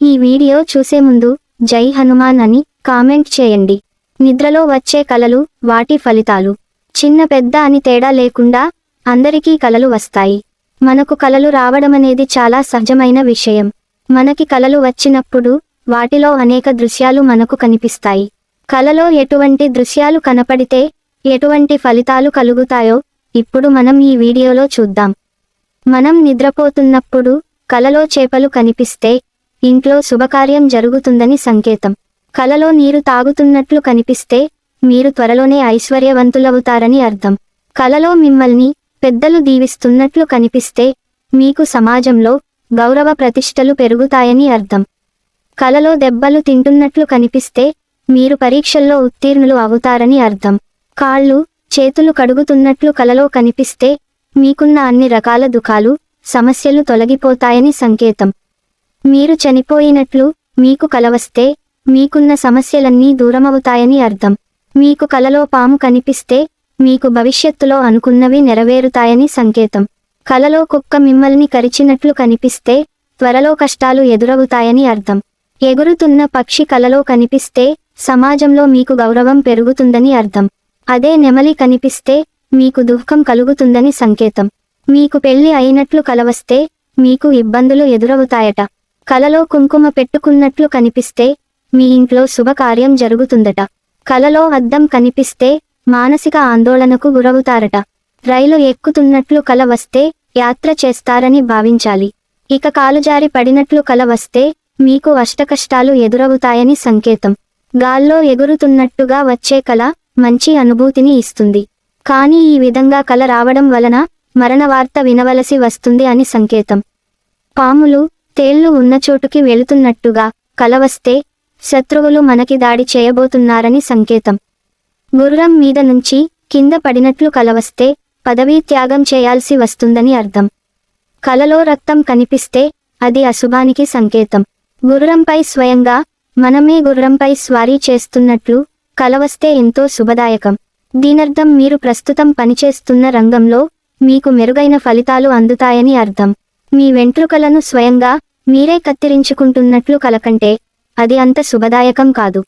ఈ వీడియో చూసే ముందు జై హనుమాన్ అని కామెంట్ చేయండి. నిద్రలో వచ్చే కలలు వాటి ఫలితాలు. చిన్న పెద్ద అని తేడా లేకుండా అందరికీ కలలు వస్తాయి. మనకు కలలు రావడమనేది చాలా సహజమైన విషయం. మనకి కలలు వచ్చినప్పుడు వాటిలో అనేక దృశ్యాలు మనకు కనిపిస్తాయి. కలలో ఎటువంటి దృశ్యాలు కనపడితే ఎటువంటి ఫలితాలు కలుగుతాయో ఇప్పుడు మనం ఈ వీడియోలో చూద్దాం. మనం నిద్రపోతున్నప్పుడు కలలో చేపలు కనిపిస్తే ఇంట్లో శుభకార్యం జరుగుతుందని సంకేతం. కలలో నీరు తాగుతున్నట్లు కనిపిస్తే మీరు త్వరలోనే ఐశ్వర్యవంతులవుతారని అర్థం. కలలో మిమ్మల్ని పెద్దలు దీవిస్తున్నట్లు కనిపిస్తే మీకు సమాజంలో గౌరవ ప్రతిష్టలు పెరుగుతాయని అర్థం. కలలో దెబ్బలు తింటున్నట్లు కనిపిస్తే మీరు పరీక్షల్లో ఉత్తీర్ణులు అవుతారని అర్థం. కాళ్ళు చేతులు కడుగుతున్నట్లు కలలో కనిపిస్తే మీకున్న అన్ని రకాల దుఃఖాలు సమస్యలు తొలగిపోతాయని సంకేతం. మీరు చనిపోయినట్లు మీకు కలవస్తే మీకున్న సమస్యలన్నీ దూరమవుతాయని అర్థం. మీకు కలలో పాము కనిపిస్తే మీకు భవిష్యత్తులో అనుకున్నవి నెరవేరుతాయని సంకేతం. కలలో కుక్క మిమ్మల్ని కరిచినట్లు కనిపిస్తే త్వరలో కష్టాలు ఎదురవుతాయని అర్థం. ఎగురుతున్న పక్షి కలలో కనిపిస్తే సమాజంలో మీకు గౌరవం పెరుగుతుందని అర్థం. అదే నెమలి కనిపిస్తే మీకు దుఃఖం కలుగుతుందని సంకేతం. మీకు పెళ్ళి అయినట్లు కలవస్తే మీకు ఇబ్బందులు ఎదురవుతాయట. కలలో కుంకుమ పెట్టుకున్నట్లు కనిపిస్తే మీ ఇంట్లో శుభకార్యం జరుగుతుందట. కలలో అద్దం కనిపిస్తే మానసిక ఆందోళనకు గురవుతారట. రైలు ఎక్కుతున్నట్లు కల వస్తే యాత్ర చేస్తారని భావించాలి. ఇక కాలుజారి పడినట్లు కల వస్తే మీకు అష్టకష్టాలు ఎదురవుతాయని సంకేతం. గాల్లో ఎగురుతున్నట్టుగా వచ్చే కల మంచి అనుభూతిని ఇస్తుంది. కానీ ఈ విధంగా కల రావడం వలన మరణ వార్త వినవలసి వస్తుంది అని సంకేతం. పాములు తేళ్ళు ఉన్న చోటుకి వెళుతున్నట్టుగా కలవస్తే శత్రువులు మనకి దాడి చేయబోతున్నారని సంకేతం. గుర్రం మీద నుంచి కింద పడినట్లు కలవస్తే పదవీ త్యాగం చేయాల్సి వస్తుందని అర్థం. కలలో రక్తం కనిపిస్తే అది అశుభానికి సంకేతం. గుర్రంపై స్వయంగా మనమే గుర్రంపై స్వారీ చేస్తున్నట్లు కలవస్తే ఎంతో శుభదాయకం. దీనర్థం మీరు ప్రస్తుతం పనిచేస్తున్న రంగంలో మీకు మెరుగైన ఫలితాలు అందుతాయని అర్థం. మీ వెంట్రుకలను స్వయంగా మీరే కత్తిరించుకుంటున్నట్లు కలకంటే అది అంత శుభదాయకం కాదు.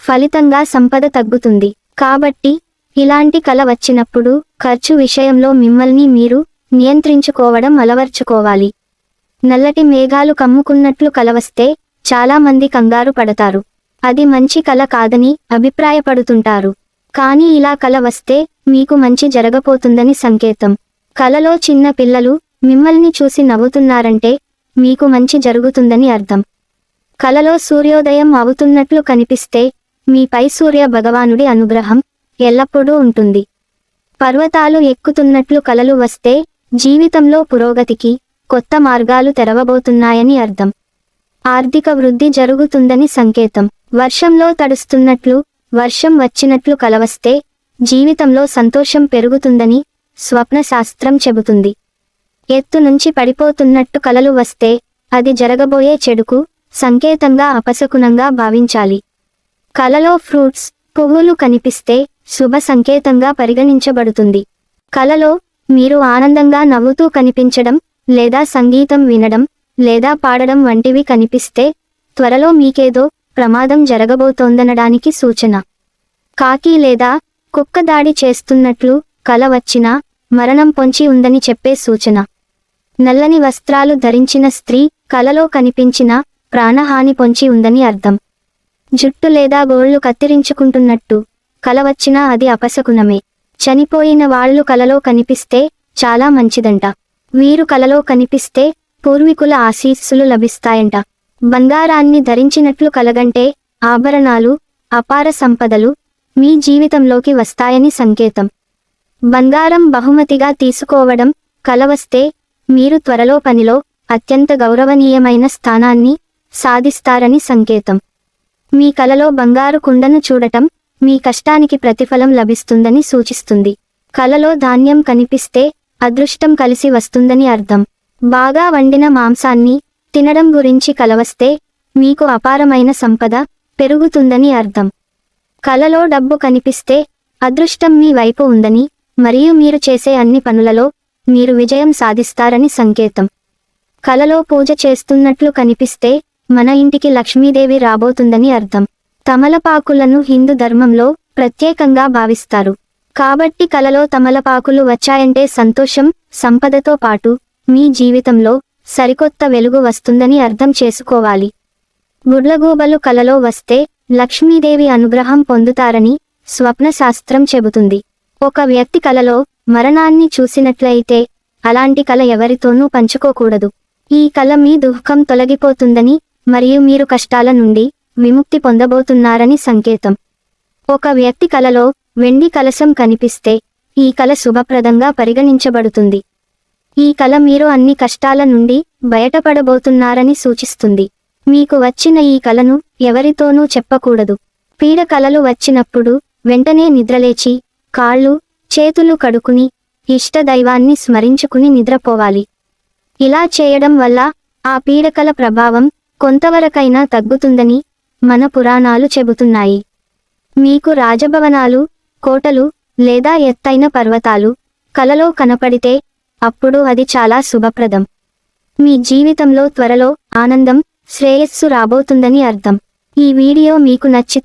ఫలితంగా సంపద తగ్గుతుంది. కాబట్టి ఇలాంటి కల వచ్చినప్పుడు ఖర్చు విషయంలో మిమ్మల్ని మీరు నియంత్రించుకోవడం అలవర్చుకోవాలి. నల్లటి మేఘాలు కమ్ముకున్నట్లు కలవస్తే చాలామంది కంగారు పడతారు. అది మంచి కల కాదని అభిప్రాయపడుతుంటారు. కానీ ఇలా కల వస్తే మీకు మంచి జరగబోతుందని సంకేతం. కలలో చిన్న పిల్లలు మిమ్మల్ని చూసి నవ్వుతున్నారంటే మీకు మంచి జరుగుతుందని అర్థం. కలలో సూర్యోదయం అవుతున్నట్లు కనిపిస్తే మీపై సూర్య భగవానుడి అనుగ్రహం ఎల్లప్పుడూ ఉంటుంది. పర్వతాలు ఎక్కుతున్నట్లు కలలు వస్తే జీవితంలో పురోగతికి కొత్త మార్గాలు తెరవబోతున్నాయని అర్థం. ఆర్థిక వృద్ధి జరుగుతుందని సంకేతం. వర్షంలో తడుస్తున్నట్లు వర్షం వచ్చినట్లు కలవస్తే జీవితంలో సంతోషం పెరుగుతుందని స్వప్న శాస్త్రం చెబుతుంది. ఎత్తు నుంచి పడిపోతున్నట్టు కలలు వస్తే అది జరగబోయే చెడుకు సంకేతంగా అపశకునంగా భావించాలి. కలలో ఫ్రూట్స్ పువ్వులు కనిపిస్తే శుభ సంకేతంగా పరిగణించబడుతుంది. కలలో మీరు ఆనందంగా నవ్వుతూ కనిపించడం లేదా సంగీతం వినడం లేదా పాడడం వంటివి కనిపిస్తే త్వరలో మీకేదో ప్రమాదం జరగబోతోందనడానికి సూచన. కాకి లేదా కుక్క దాడి చేస్తున్నట్లు కల వచ్చినా మరణం పొంచి ఉందని చెప్పే సూచన. నల్లని వస్త్రాలు ధరించిన స్త్రీ కలలో కనిపించిన ప్రాణహాని పొంచి ఉందని అర్థం. జుట్టు లేదా గోళ్ళు కత్తిరించుకుంటున్నట్టు కల వచ్చినా అది అపశకునమే. చనిపోయిన వాళ్ళు కలలో కనిపిస్తే చాలా మంచిదంట. వీరు కలలో కనిపిస్తే పూర్వీకుల ఆశీస్సులు లభిస్తాయంట. బంగారాన్ని ధరించినట్లు కలగంటే ఆభరణాలు అపార సంపదలు మీ జీవితంలోకి వస్తాయని సంకేతం. బంగారం బహుమతిగా తీసుకోవడం కలవస్తే మీరు త్వరలో పనిలో అత్యంత గౌరవనీయమైన స్థానాన్ని సాధిస్తారని సంకేతం. మీ కలలో బంగారు కుండను చూడటం మీ కష్టానికి ప్రతిఫలం లభిస్తుందని సూచిస్తుంది. కలలో ధాన్యం కనిపిస్తే అదృష్టం కలిసి వస్తుందని అర్థం. బాగా వండిన మాంసాన్ని తినడం గురించి కలవస్తే మీకు అపారమైన సంపద పెరుగుతుందని అర్థం. కలలో డబ్బు కనిపిస్తే అదృష్టం మీ వైపు ఉందని మరియు మీరు చేసే అన్ని పనులలో మీరు విజయం సాధిస్తారని సంకేతం. కలలో పూజ చేస్తున్నట్లు కనిపిస్తే మన ఇంటికి లక్ష్మీదేవి రాబోతుందని అర్థం. తమలపాకులను హిందూ ధర్మంలో ప్రత్యేకంగా భావిస్తారు. కాబట్టి కలలో తమలపాకులు వచ్చాయంటే సంతోషం సంపదతో పాటు మీ జీవితంలో సరికొత్త వెలుగు వస్తుందని అర్థం చేసుకోవాలి. గుడ్లగూబలు కలలో వస్తే లక్ష్మీదేవి అనుగ్రహం పొందుతారని స్వప్న శాస్త్రం చెబుతుంది. ఒక వ్యక్తి కలలో మరణాన్ని చూసినట్లయితే అలాంటి కల ఎవరితోనూ పంచుకోకూడదు. ఈ కల మీ దుఃఖం తొలగిపోతుందని మరియు మీరు కష్టాల నుండి విముక్తి పొందబోతున్నారని సంకేతం. ఒక వ్యక్తి కలలో వెండి కలశం కనిపిస్తే ఈ కల శుభప్రదంగా పరిగణించబడుతుంది. ఈ కల మీరు అన్ని కష్టాల నుండి బయటపడబోతున్నారని సూచిస్తుంది. మీకు వచ్చిన ఈ కలను ఎవరితోనూ చెప్పకూడదు. పీడ కలలు వచ్చినప్పుడు వెంటనే నిద్రలేచి కాళ్ళు చేతులు కడుకుని ఇష్టదైవాన్ని స్మరించుకుని నిద్రపోవాలి. ఇలా చేయడం వల్ల ఆ పీడకల ప్రభావం కొంతవరకైనా తగ్గుతుందని మన పురాణాలు చెబుతున్నాయి. మీకు రాజభవనాలు కోటలు లేదా ఎత్తైన పర్వతాలు కలలో కనపడితే అప్పుడు అది చాలా శుభప్రదం. మీ జీవితంలో త్వరలో ఆనందం శ్రేయస్సు రాబోతుందని అర్థం. ఈ వీడియో మీకు నచ్చితే